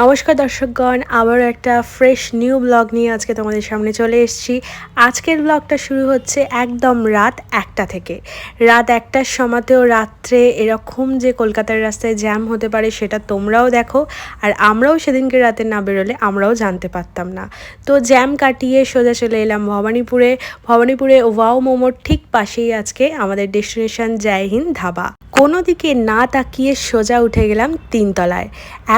নমস্কার দর্শকগণ, আবারও একটা ফ্রেশ নিউ ব্লগ নিয়ে আজকে তোমাদের সামনে চলে এসেছি। আজকের ব্লগটা শুরু হচ্ছে একদম রাত একটা থেকে। রাত একটার সময়তেও রাত্রে এরকম যে কলকাতার রাস্তায় জ্যাম হতে পারে সেটা তোমরাও দেখো, আর আমরাও সেদিনকে রাতে না বেরোলে আমরাও জানতে পারতাম না। তো জ্যাম কাটিয়ে সোজা চলে এলাম ভবানীপুরে। ভবানীপুরে ওয়াও মোমোর ঠিক পাশেই আজকে আমাদের ডেস্টিনেশন জয় হিন্দ ধাবা। কোনো দিকে না তাকিয়ে সোজা উঠে গেলাম তিনতলায়।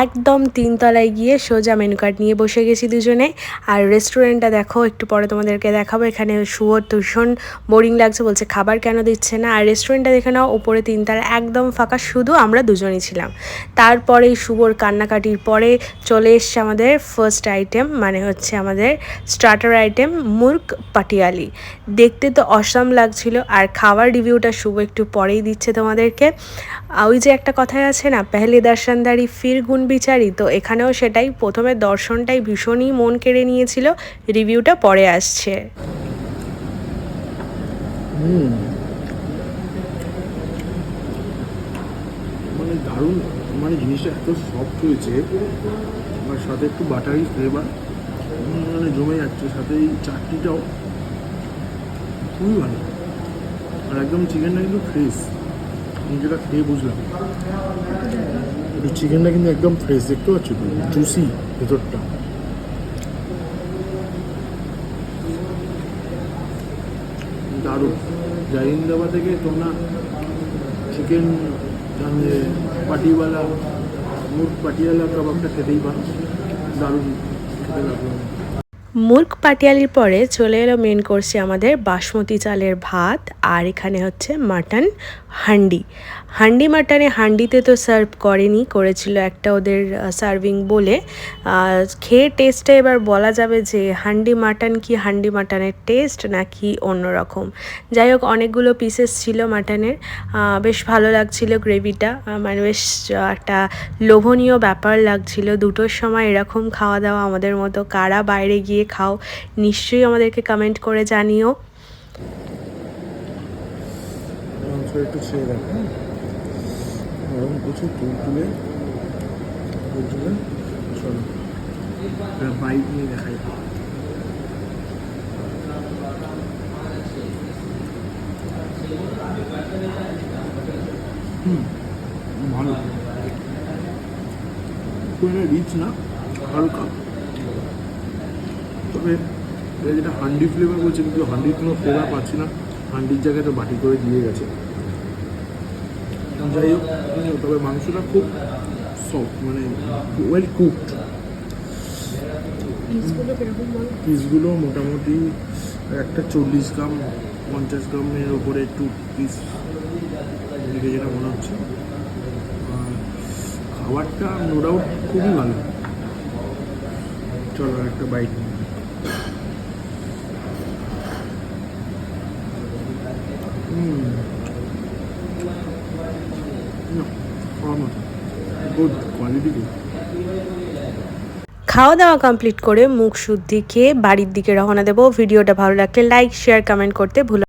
একদম তিনতলায় গিয়ে সোজা মেনু কার্ড নিয়ে বসে গেছি দুজনে। আর রেস্টুরেন্টটা দেখো, একটু পরে তোমাদেরকে দেখাবো। এখানে শুয়োর ভীষণ বোরিং লাগছে বলছে, খাবার কেন দিচ্ছে না? আর রেস্টুরেন্টটা দেখে নাও, ওপরে তিনতলা একদম ফাঁকা, শুধু আমরা দুজনই ছিলাম। তারপরে শুভর কান্নাকাটির পরে চলে এসছে আমাদের ফার্স্ট আইটেম মানে হচ্ছে আমাদের স্টার্টার আইটেম মুর্গ পাটিয়ালি। দেখতে তো অসাম লাগছিল। আর খাবার রিভিউটা শুভ, একটু পরেই দিচ্ছে তোমাদেরকে। ওই যে একটা কথায় আছে না, পেহলে দর্শনদারি ফির গুণ বিচারি। তো এখানেও সেটাই, প্রথমে দর্শনটাই ভীষণই মন কেড়ে নিয়েছিল, রিভিউটা পরে আসছে। মানে দারুণ মানে জিনিসটা এত সফট হয়েছে। আর সাথে একটু বাটারি ফ্লেভার মানে জমে যাচ্ছে, সাথে এই চাটনিটাও খুবই ভালো। আর একদম চিকেনটা কিন্তু ফ্রেশ যেটা খেয়ে বুঝলাম। এই চিকেনটা কিন্তু একদম ফ্রেশ দেখতে পাচ্ছ তো? জুসি ভেতরটা। দারুণ। জাইন্দাবা থেকে তোমরা চিকেন পাটিওয়ালা মুখ পাটিওয়ালা, কাবাবটা খেতেই পারো। দারুণ। খেতে লাগল। মুর্গ পাটিয়ালির পরে চলে এলো মেন কোর্সে আমাদের বাসমতি চালের ভাত, আর এখানে হচ্ছে মাটন হান্ডি। হান্ডি মাটনে হান্ডিতে তো সার্ভ করেনি, করেছিল একটা ওদের সার্ভিং বলে। খেয়ে টেস্টটা এবার বলা যাবে যে হান্ডি মাটন কি হান্ডি মাটনের টেস্ট নাকি অন্যরকম। যাই হোক, অনেকগুলো পিসেস ছিল মাটনের। বেশ ভালো লাগছিল গ্রেভিটা মানে বেশ একটা লোভনীয় ব্যাপার লাগছিল। দুটোর সময় এরকম খাওয়া দাওয়া আমাদের মতো। কারা বাইরে গিয়ে খাও, নিশ্চয়ই আমাদেরকে কমেন্ট করে জানিও। একটু ছেড়ে হ্যাঁ গরম প্রচুর তুল তুলে তুল চলো বাইক নিয়ে দেখাই। হুম, ভালো। খুব রিচ না, হালকা। তবে যেটা হান্ডি ফ্লেভার বলছে কিন্তু হান্ডির কোনো ফ্লেভার পাচ্ছি না। হান্ডির জায়গায় তো বাটি করে দিয়ে গেছে। যাই হোক তবে মাংসটা খুব সফট মানে ওয়েল কুকড পিসগুলো মোটামুটি একটা চল্লিশ গ্রাম পঞ্চাশ গ্রামের ওপরে একটু পিস দিকে যেটা মনে হচ্ছে। খাবারটা নো ডাউট খুবই ভালো। চলো একটা খাওয়া দাওয়া কমপ্লিট করে মুখ শুদ্ধি খেয়ে বাড়ির দিকে রওনা দেবো। ভিডিওটা ভালো লাগলে লাইক শেয়ার কমেন্ট করতে ভুলো